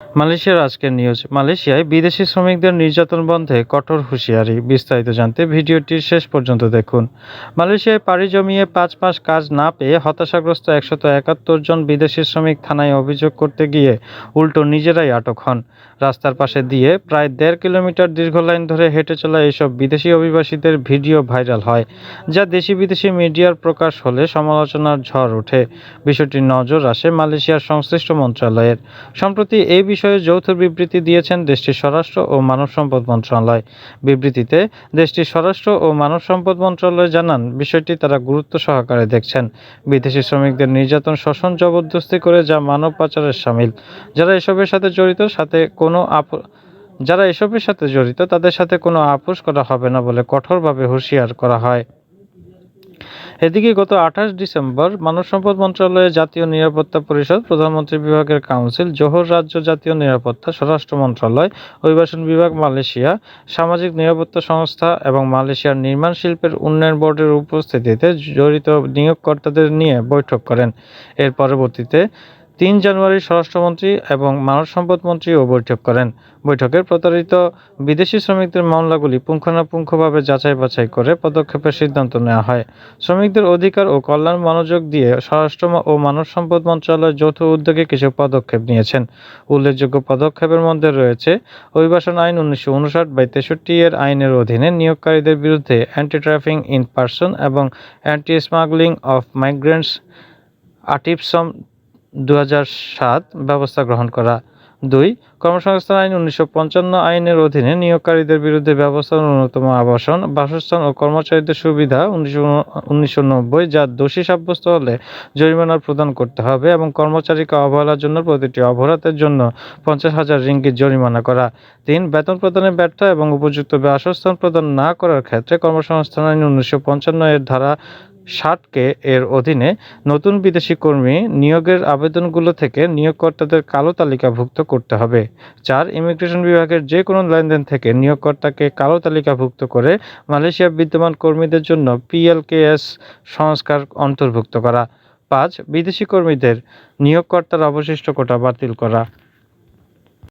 মালয়েশিয়ার আজকের নিউজ মালয়েশিয়ায় বিদেশি শ্রমিকদের নির্যাতন বন্ধে কঠোর হুঁশিয়ারি। বিস্তারিত জানতে ভিডিওটির শেষ পর্যন্ত দেখুন। মালয়েশিয়ায় পাড়ি জমিয়ে পাঁচ মাস কাজ না পেয়ে হতাশাগ্রস্ত একশত একাত্তর জন বিদেশি শ্রমিক থানায় অভিযোগ করতে গিয়ে উল্টো নিজেরাই আটক হন। রাস্তার পাশে দিয়ে প্রায় দেড় কিলোমিটার দীর্ঘ লাইন ধরে হেঁটে চলা এইসব বিদেশি অভিবাসীদের ভিডিও ভাইরাল হয়, যা দেশি বিদেশি মিডিয়ার প্রকাশ হলে সমালোচনার ঝড় ওঠে। বিষয়টির নজর আসে মালয়েশিয়ার সংশ্লিষ্ট মন্ত্রণালয়ের সম্প্রতি এই বিষয়ে যৌথ বিবৃতি দিয়েছেন দেশটির স্বরাষ্ট্র ও মানব সম্পদ মন্ত্রণালয়। বিবৃতিতে দেশটির স্বরাষ্ট্র ও মানব সম্পদ মন্ত্রণালয় জানান, বিষয়টি তারা গুরুত্ব সহকারে দেখছেন। বিদেশি শ্রমিকদের নির্যাতন শোষণ জবরদস্তি করে যা মানব পাচারের সামিল। যারা এসবের সাথে জড়িত, সাথে কোনো আপ, যারা এসবের সাথে জড়িত, তাদের সাথে কোনো আপোষ করা হবে না বলে কঠোরভাবে হুঁশিয়ার করা হয়। এদিকে গত আঠাশ ডিসেম্বর মানব সম্পদ মন্ত্রণালয়ের জাতীয় নিরাপত্তা পরিষদ প্রধানমন্ত্রী বিভাগের কাউন্সিল জোহর রাজ্য জাতীয় নিরাপত্তা স্বরাষ্ট্র মন্ত্রণালয়, অভিবাসন বিভাগ মালয়েশিয়া, সামাজিক নিরাপত্তা সংস্থা এবং মালয়েশিয়ার নির্মাণ শিল্পের উন্নয়ন বোর্ডের উপস্থিতিতে জড়িত নিয়োগকর্তাদের নিয়ে বৈঠক করেন। এর পরবর্তীতে তিন জানুয়ারি স্বরাষ্ট্রমন্ত্রী এবং মানব সম্পদ মন্ত্রীও বৈঠক করেন। বৈঠকে প্রতারিত বিদেশি শ্রমিকদের মামলাগুলি পুঙ্খানুপুঙ্খভাবে যাচাই বাছাই করে পদক্ষেপের সিদ্ধান্ত নেওয়া হয়। শ্রমিকদের অধিকার ও কল্যাণ মনোযোগ দিয়ে স্বরাষ্ট্র ও মানব সম্পদ মন্ত্রণালয় যৌথ উদ্যোগে কিছু পদক্ষেপ নিয়েছেন। উল্লেখযোগ্য পদক্ষেপের মধ্যে রয়েছে, অভিবাসন আইন উনিশশো উনষাট বাই তেষট্টি এর আইনের অধীনে নিয়োগকারীদের বিরুদ্ধে অ্যান্টি ট্রাফিং ইন পার্সন এবং অ্যান্টি স্মাগলিং অফ মাইগ্রেন্টস আটিপসম দু ব্যবস্থা গ্রহণ করা। দুই, কর্মসংস্থান আইন উনিশশো পঞ্চান্ন আইনের অধীনে নিয়োগকারীদের বিরুদ্ধে ব্যবস্থা ন্যূনতম আবাসন, বাসস্থান ও কর্মচারীদের সুবিধা উনিশশো যা দোষী সাব্যস্ত হলে জরিমানা প্রদান করতে হবে এবং কর্মচারীকে অবহেলার জন্য প্রতিটি অপরাধের জন্য পঞ্চাশ হাজার রিঙ্গিত জরিমানা করা। তিন, বেতন প্রদানে ব্যর্থ এবং উপযুক্ত বাসস্থান প্রদান না করার ক্ষেত্রে কর্মসংস্থান আইন উনিশশো পঞ্চান্ন এর ধারা ষাটকে এর অধীনে নতুন বিদেশি কর্মী নিয়োগের আবেদনগুলো থেকে নিয়োগকর্তাদের কালো তালিকাভুক্ত করতে হবে। চার, ইমিগ্রেশন বিভাগের যে কোনো লেনদেন থেকে নিয়োগকর্তাকে কালো তালিকাভুক্ত করে মালয়েশিয়া বিদ্যমান কর্মীদের জন্য পিএলকেএস সংস্কার অন্তর্ভুক্ত করা। পাঁচ, বিদেশি কর্মীদের নিয়োগকর্তার অবশিষ্ট কোটা বাতিল করা।